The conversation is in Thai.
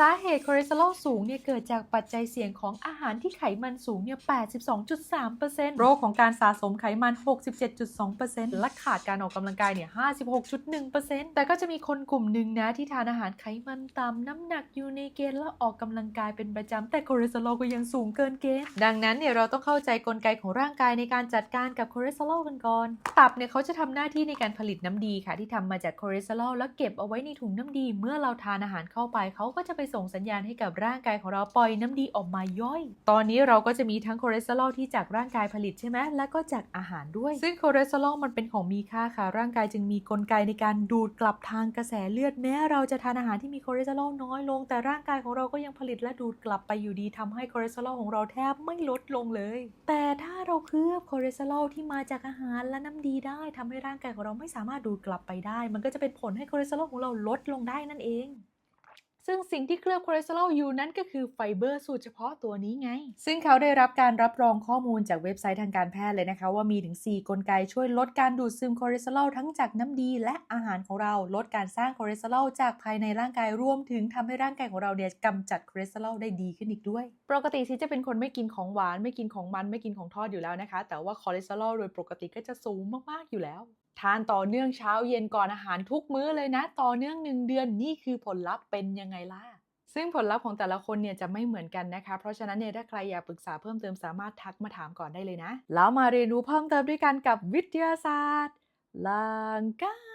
สาเหตุคอเลสเตอรอลสูงเนี่ยเกิดจากปัจจัยเสี่ยงของอาหารที่ไขมันสูงเนี่ย 82.3%โรคของการสะสมไขมัน 67.2%และขาดการออกกำลังกายเนี่ย 56.1%แต่ก็จะมีคนกลุ่มหนึ่งนะที่ทานอาหารไขมันต่ำน้ำหนักอยู่ในเกณฑ์และออกกำลังกายเป็นประจำแต่คอเลสเตอรอลก็ยังสูงเกินเกณฑ์ ดังนั้นเนี่ยเราต้องเข้าใจกลไกของร่างกายในการจัดการกับคอเลสเตอรอลกันก่อน ตับเนี่ยเขาจะทำหน้าที่ในการผลิตน้ำดีค่ะที่ทำมาจากคอเลสเตอรอลแล้วเก็บเอาไว้ในถุงน้ำดี เมื่อเราทานอาหารเข้าไปเขาก็จะไปส่งสัญญาณให้กับร่างกายของเราปล่อยน้ำดีออกมาย่อย ตอนนี้เราก็จะมีทั้งคอเลสเตอรอลที่จากร่างกายผลิตใช่ไหมแล้วก็จากอาหารด้วย ซึ่งคอเลสเตอรอลมันเป็นของมีค่าค่ะ ร่างกายจึงมีกลไกในการดูดกลับทางกระแสเลือดแม้เราจะทานอาหารที่มีคอเลสเตอรอลน้อยลง แต่ร่างกายของเราก็ยังผลิตและดูดกลับไปอยู่ดีทำให้คอเลสเตอรอลของเราแทบไม่ลดลงเลย แต่ถ้าเราเคลือบคอเลสเตอรอลที่มาจากอาหารและน้ำดีได้ทำให้ร่างกายของเราไม่สามารถดูดกลับไปได้ มันก็จะเป็นผลให้คอเลสเตอรอลของเราลดลงได้นั่นเอง ซึ่งสิ่งที่เคลือบคอเลสเตอรอลอยู่นั้นก็คือไฟเบอร์สูตรเฉพาะตัวนี้ไง ซึ่งเขาได้รับการรับรองข้อมูลจากเว็บไซต์ทางการแพทย์เลยนะคะ ว่ามีถึง 4 กลไกช่วยลดการดูดซึมคอเลสเตอรอลทั้งจากน้ำดีและอาหารของเราลดการสร้างคอเลสเตอรอลจากภายในร่างกายรวมถึงทำให้ร่างกายของเราเนี่ยกำจัดคอเลสเตอรอลได้ดีขึ้นอีกด้วย ปกติที่จะเป็นคนไม่กินของหวานไม่กินของมันไม่กินของทอดอยู่แล้วนะคะ แต่ว่าคอเลสเตอรอลโดยปกติก็จะสูงมากๆอยู่แล้ว ทานต่อเนื่องเช้าเย็นก่อนอาหารทุกมื้อเลยนะ ต่อเนื่องหนึ่งเดือนนี่คือผลลัพธ์เป็นยังไงล่ะซึ่งผลลัพธ์ของแต่ละคนเนี่ยจะไม่เหมือนกันนะคะ เพราะฉะนั้นเนี่ยถ้าใครอยากปรึกษาเพิ่มเติมสามารถทักมาถามก่อนได้เลยนะ แล้วมาเรียนรู้เพิ่มเติมด้วยกันกับวิทยาศาสตร์ลางกา